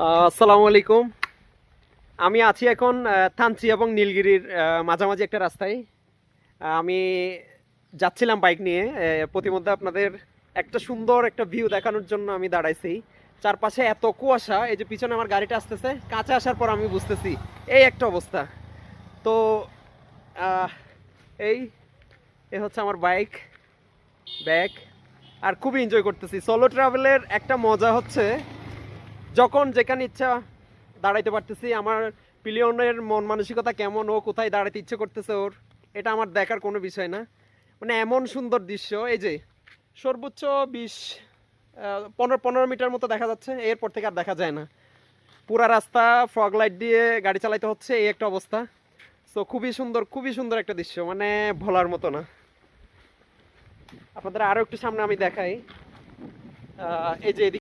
আসসালামু আলাইকুম। আমি আছি এখন থানচি এবং নীলগিরির মাঝামাঝি একটা রাস্তায়। আমি যাচ্ছিলাম বাইক নিয়ে প্রতিমধ্যে আপনাদের একটা সুন্দর একটা ভিউ দেখানোর জন্য আমি দাঁড়াইছি। চারপাশে এত কুয়াশা, এই যে পিছনে আমার গাড়িটা আসতেছে, কাছে আসার পর আমি বুঝতেছি, এই একটা অবস্থা। তো এই, এ হচ্ছে আমার বাইক, ব্যাগ, আর খুবই এনজয় করতেছি। সোলো ট্রাভেলের একটা মজা হচ্ছে যখন যেখানে ইচ্ছা দাঁড়াইতে পারতেছি, আমার পিলিয়নের মন মানসিকতা কেমন, ও কোথায় দাঁড়াইতে ইচ্ছে করতেছে ওর, এটা আমার দেখার কোনো বিষয় না। মানে এমন সুন্দর দৃশ্য, এই যে সর্বোচ্চ বিশ পনেরো পনেরো মিটার মতো দেখা যাচ্ছে, এরপর থেকে আর দেখা যায় না। পুরা রাস্তা ফগ লাইট দিয়ে গাড়ি চালাইতে হচ্ছে, এই একটা অবস্থা। সো খুবই সুন্দর খুবই সুন্দর একটা দৃশ্য মানে ভোলার মতো না। আপনাদের আরও একটু সামনে আমি দেখাই। এই যে